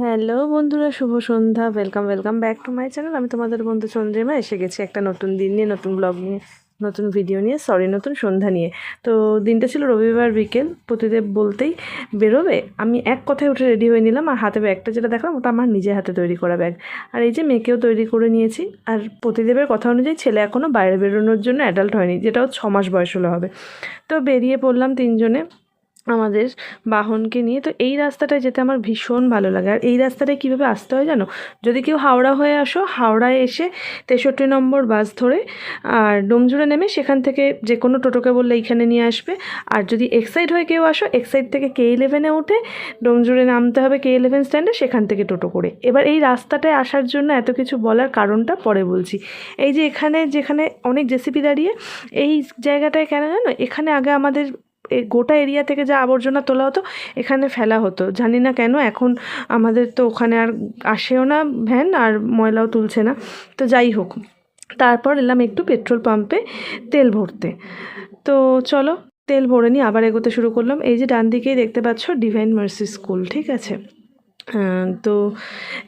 Hello বন্ধুরা, শুভ সন্ধ্যা। Welcome welcome back to my channel আমি তোমাদের বন্ধু চন্দ্রিমা এসে গেছি একটা নতুন দিন নিয়ে, নতুন ব্লগ নিয়ে, নতুন ভিডিও নিয়ে সরি নতুন সন্ধ্যা নিয়ে। তো দিনটা ছিল রবিবার বিকেল প্রতিদেব বলতেই বেরোবে। আমি এক কথায় উঠে রেডি হয়ে নিলাম, আর হাতে ব্যাগটা যেটা দেখলাম, ওটা আমার নিজে হাতে তৈরি করা ব্যাগ আর এই যে মেয়েকেও তৈরি করে নিয়েছি, আর প্রতিদেবের কথা অনুযায়ী ছেলে এখনও বাইরে বেরোনোর জন্য অ্যাডাল্ট হয়নি যেটাও ছ মাস বয়স হলে হবে। তো বেরিয়ে পড়লাম তিনজনে। আমাদের বাহনকে নিয়ে, তো এই রাস্তাটায় যেতে আমার ভীষণ ভালো লাগে। আর এই রাস্তাটায় কীভাবে আসতে হয় জানো? যদি কেউ হাওড়া হয়ে আসো, হাওড়ায় এসে তেষট্টি নম্বর বাস ধরে, আর ডোমজুড়ে নেমে সেখান থেকে যে কোনো টোটোকে বললে এইখানে নিয়ে আসবে। আর যদি এক্সাইড হয়ে কেউ আসো এক্সাইড থেকে কে ইলেভেনে উঠে ডোমজুড়ে নামতে হবে কে ইলেভেন স্ট্যান্ডে, সেখান থেকে টোটো করে। এবার এই রাস্তাটায় আসার জন্য এত কিছু বলার কারণটা পরে বলছি। এই যে এখানে, যেখানে অনেক জেসিপি দাঁড়িয়ে, এই জায়গাটায় কেন জানো? এখানে আগে আমাদের গোটা এরিয়া থেকে যা আবর্জনা তোলা হতো, এখানে ফেলা হতো। জানি না কেন এখন আমাদের তো ওখানে আর আসেও না ভ্যান আর ময়লাও তুলছে না। তো যাই হোক, তারপর এলাম একটু পেট্রোল পাম্পে তেল ভরতে। তো চলো, তেল ভরে নিয়ে আবার এগোতে শুরু করলাম। এই যে ডান দিকেই দেখতে পাচ্ছ ডিভাইন মার্সি স্কুল, ঠিক আছে? তো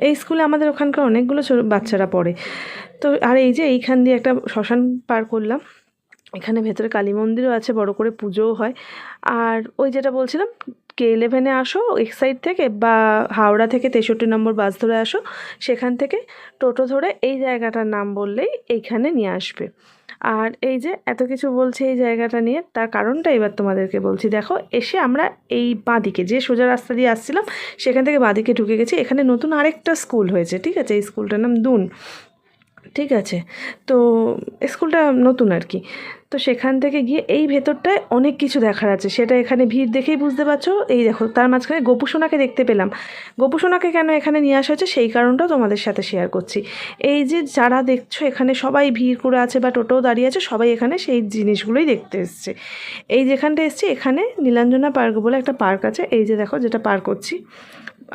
এই স্কুলে আমাদের ওখানকার অনেকগুলো বাচ্চারা পড়ে। তো আর এই যে এইখান দিয়ে একটা শ্মশান পার করলাম। এখানে ভেতরে কালী মন্দিরও আছে, বড় করে পুজোও হয়। আর ওই যেটা বলছিলাম, কে ইলেভেনে আসো এক সাইড থেকে বা হাওড়া থেকে তেষট্টি নম্বর বাস ধরে আসো, সেখান থেকে টোটো ধরে এই জায়গাটার নাম বললেই এইখানে নিয়ে আসবে। আর এই যে এত কিছু বলছে এই জায়গাটা নিয়ে, তার কারণটা এবার তোমাদেরকে বলছি। দেখো, এসে আমরা এই বাঁদিকে, যে সোজা রাস্তা দিয়ে আসছিলাম, সেখান থেকে বাঁদিকে ঢুকে গেছি। এখানে নতুন আরেকটা স্কুল হয়েছে, ঠিক আছে? এই স্কুলটার নাম দুন। ঠিক আছে? তো স্কুলটা নতুন আর কি তো সেখান থেকে গিয়ে এই ভেতরটায় অনেক কিছু দেখার আছে। সেটা এখানে ভিড় দেখেই বুঝতে পারছ। এই দেখো, তার মাঝখানে গোপুসোনাকে দেখতে পেলাম। গোপুসোনাকে কেন এখানে নিয়ে আসা হয়েছে সেই কারণটাও তোমাদের সাথে শেয়ার করছি। এই যে যারা দেখছ, এখানে সবাই ভিড় করে আছে বা টোটোও দাঁড়িয়ে আছে, সবাই এখানে সেই জিনিসগুলোই দেখতে এসছে। এই যেখানটা এসছি, এখানে নীলাঞ্জনা পার্ক বলে একটা পার্ক আছে। এই যে দেখো, যেটা পার করছি।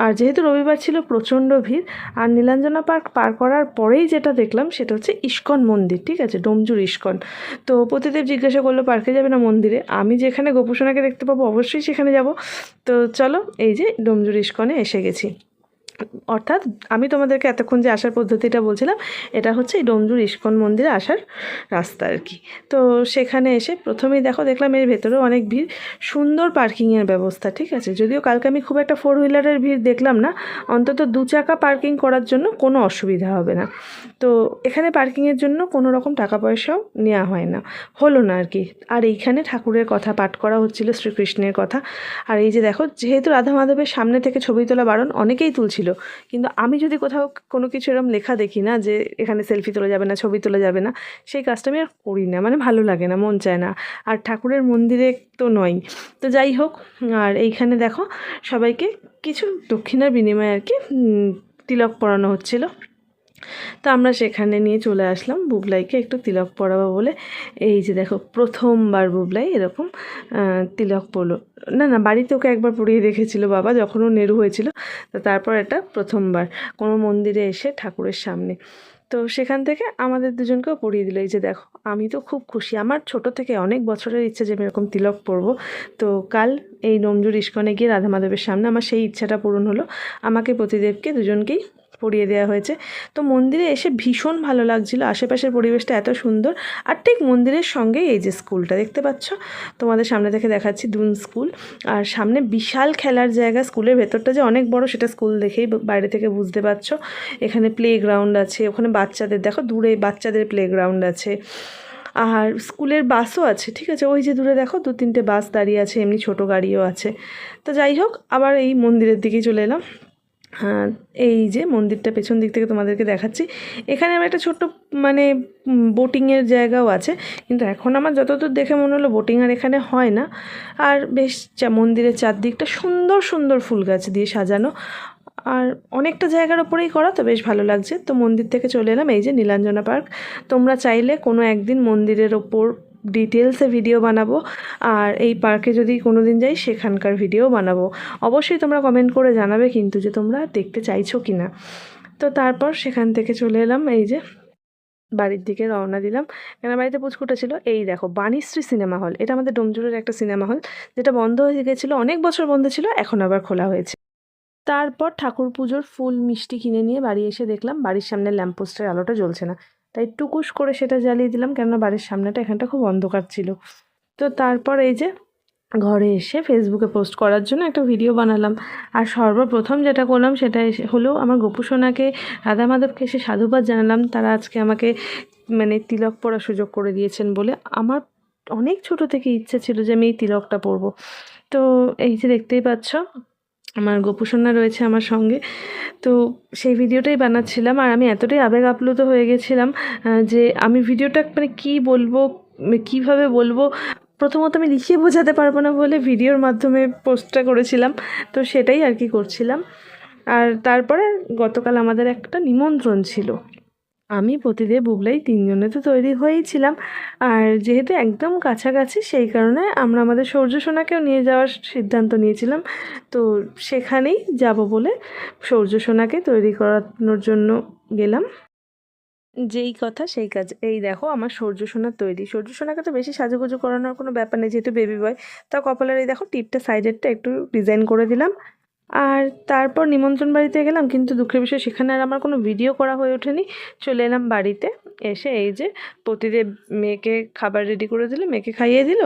আর যেহেতু রবিবার ছিল প্রচণ্ড ভিড়, আর নীলাঞ্জনা পার্ক পার করার পরেই যেটা দেখলাম সেটা হচ্ছে ইস্কন মন্দির, ঠিক আছে? ডোমজুর ইস্কন। তো পতিদেব জিজ্ঞাসা করল, পার্কে যাবে না মন্দিরে? আমি যেখানে গোপুসোনাকে দেখতে পাবো অবশ্যই সেখানে যাব। তো চলো, এই যে ডোমজুর ইস্কনে এসে গেছি। অর্থাৎ আমি তোমাদেরকে এতক্ষণ যে আসার পদ্ধতিটা বলছিলাম, এটা হচ্ছে এই ডোমজুর ইস্কন মন্দিরে আসার রাস্তা আর কি। তো সেখানে এসে প্রথমেই দেখো দেখলাম এর ভেতরেও অনেক ভিড়। সুন্দর পার্কিংয়ের ব্যবস্থা, ঠিক আছে? যদিও কালকে আমি খুব একটা ফোর হুইলারের ভিড় দেখলাম না, অন্তত দু চাকা পার্কিং করার জন্য কোনো অসুবিধা হবে না। তো এখানে পার্কিংয়ের জন্য কোনো রকম টাকা পয়সাও নেওয়া হয় না। হলো না আর কি। আর এইখানে ঠাকুরের কথা, পাঠ করা হচ্ছিল শ্রীকৃষ্ণের কথা। আর এই যে দেখো, যেহেতু রাধা মাধবের সামনে থেকে ছবি তোলা বারণ, অনেকেই তুলছিল। কিন্তু আমি যদি কোথাও কোনো কিছু এরকম লেখা দেখি না যে এখানে সেলফি তোলা যাবে না, ছবি তোলা যাবে না, সেই কাজটা আমি আর করি না। মানে ভালো লাগে না, মন চায় না। আর ঠাকুরের মন্দিরে তো নয়। তো যাই হোক, আর এইখানে দেখো সবাইকে কিছু দক্ষিণার বিনিময়ে আর কি তিলক পরানো হচ্ছিল। তো আমরা সেখানে নিয়ে চলে আসলাম। বুবলাইকে একটু তিলক পরাবো বলে। এই যে দেখো, প্রথমবার বুবলাই এরকম তিলক পরলো। না না, বাড়িতে ওকে একবার পরিয়ে রেখেছিল বাবা, যখন ও নেরু হয়েছিল। তো তারপর এটা প্রথমবার, কোনো মন্দিরে এসে ঠাকুরের সামনে। তো সেখান থেকে আমাদের দুজনকেও পরিয়ে দিল। এই যে দেখো, আমি তো খুব খুশি। আমার ছোট থেকে অনেক বছরের ইচ্ছে যে আমি এরকম তিলক পরবো। তো কাল এই নমজুর ইস্কনে গিয়ে রাধা মাধবের সামনে আমার সেই ইচ্ছাটা পূরণ হলো। আমাকে প্রতিদেবকে দুজনকেই পরিয়ে দেওয়া হয়েছে। তো মন্দিরে এসে ভীষণ ভালো লাগছিল। আশেপাশের পরিবেশটা এত সুন্দর। আর ঠিক মন্দিরের সঙ্গেই এই যে স্কুলটা দেখতে পাচ্ছ, তোমাদের সামনে থেকে দেখাচ্ছি দুন স্কুল। আর সামনে বিশাল খেলার জায়গা। স্কুলের ভেতরটা যে অনেক বড়, সেটা স্কুল দেখেই বাইরে থেকে বুঝতে পারছ। এখানে প্লে গ্রাউন্ড আছে, ওখানে বাচ্চাদের, দেখো দূরে বাচ্চাদের প্লে গ্রাউন্ড আছে। আর স্কুলের বাসও আছে, ঠিক আছে? ওই যে দূরে দেখো দু তিনটে বাস দাঁড়িয়ে আছে, এমনি ছোট গাড়িও আছে। তো যাই হোক, আবার এই মন্দিরের দিকেই চলে এলাম। এই যে মন্দিরটা পেছন দিক থেকে তোমাদেরকে দেখাচ্ছি। এখানে আমার একটা ছোট্ট মানে বোটিংয়ের জায়গাও আছে। কিন্তু এখন আমার যতদূর দেখে মনে হলো বোটিং আর এখানে হয় না। আর বেশ চা, মন্দিরের চারদিকটা সুন্দর সুন্দর ফুল গাছ দিয়ে সাজানো। আর অনেকটা জায়গার ওপরেই করা, তো বেশ ভালো লাগছে। তো মন্দির থেকে চলে এলাম, এই যে নীলাঞ্জনা পার্ক। তোমরা চাইলে কোনো একদিন মন্দিরের ওপর ডিটেলসে ভিডিও বানাবো। আর এই পার্কে যদি কোনো দিন যাই, সেখানকার ভিডিও বানাবো। অবশ্যই তোমরা কমেন্ট করে জানাবে কিন্তু যে তোমরা দেখতে চাইছো কি না তো তারপর সেখান থেকে চলে এলাম, এই যে বাড়ির দিকে রওনা দিলাম। কেন বাড়িতে পুচকুটা ছিল, এই দেখো, বাণীশ্রী সিনেমা হল এটা আমাদের ডোমজুরের একটা সিনেমা হল যেটা বন্ধ হয়ে গেছিল, অনেক বছর বন্ধ ছিল, এখন আবার খোলা হয়েছে। তারপর ঠাকুর পুজোর ফুল মিষ্টি কিনে নিয়ে বাড়ি এসে দেখলাম, বাড়ির সামনে ল্যাম্পপোস্টের আলোটা জ্বলছে না। তাই টুকুস করে সেটা জ্বালিয়ে দিলাম কেননা বাড়ির সামনেটা এখানটা খুব অন্ধকার ছিল। তো তারপর এই যে ঘরে এসে ফেসবুকে পোস্ট করার জন্য একটা ভিডিও বানালাম। আর সর্বপ্রথম যেটা করলাম সেটা এসে- হলো আমার গোপু সোনাকে, রাধা মাধবকে এসে সাধুবাদ জানালাম। তারা আজকে আমাকে মানে তিলক পড়ার সুযোগ করে দিয়েছেন বলে আমার অনেক ছোট থেকে ইচ্ছে ছিল যে আমি এই তিলকটা পরবো তো এই যে দেখতেই পাচ্ছ আমার গোপুসন্না রয়েছে আমার সঙ্গে। তো সেই ভিডিওটাই বানাচ্ছিলাম আর আমি এতটাই আবেগ আপ্লুত হয়ে গেছিলাম যে আমি ভিডিওটা মানে কী বলব কীভাবে কীভাবে বলব, প্রথমত আমি লিখিয়ে বোঝাতে পারব না বলে ভিডিওর মাধ্যমে পোস্টটা করেছিলাম, তো সেটাই আর কি করছিলাম। আর তারপরে গতকাল আমাদের একটা নিমন্ত্রণ ছিল। আমি প্রতিদেব বুবলাই তিনজনে তো তৈরি হয়েই ছিলাম। আর যেহেতু একদম কাছাকাছি, সেই কারণে আমরা আমাদের সৌর্য সোনাকেও নিয়ে যাওয়ার সিদ্ধান্ত নিয়েছিলাম। তো সেখানেই যাব বলে সৌর্য সোনাকে তৈরি করানোর জন্য গেলাম। যেই কথা, সেই কাজ। এই দেখো, আমার সৌর্য সোনার তৈরি। সৌর্য সোনাকে তো বেশি সাজুগুজু করানোর কোনো ব্যাপার নেই, যেহেতু বেবি বয় তা কপালের এই দেখো টিপটা সাইডেরটা একটু ডিজাইন করে দিলাম। আর তারপর নিমন্ত্রণ বাড়িতে গেলাম, কিন্তু দুঃখের বিষয় সেখানে আর আমার কোনো ভিডিও করা হয়ে ওঠেনি। চলে এলাম বাড়িতে, এসে এই যে প্রতিদেব মেয়েকে খাবার রেডি করে দিল, মেয়েকে খাইয়ে দিল।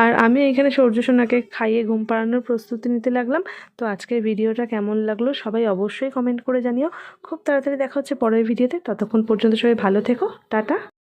আর আমি এখানে সৌর্য সোনাকে খাইয়ে ঘুম পাড়ানোর প্রস্তুতি নিতে লাগলাম। তো আজকের ভিডিওটা কেমন লাগল সবাই অবশ্যই কমেন্ট করে জানিও। খুব তাড়াতাড়ি দেখা হচ্ছে পরের ভিডিওতে ততক্ষণ পর্যন্ত সবাই ভালো থেকো, টাটা।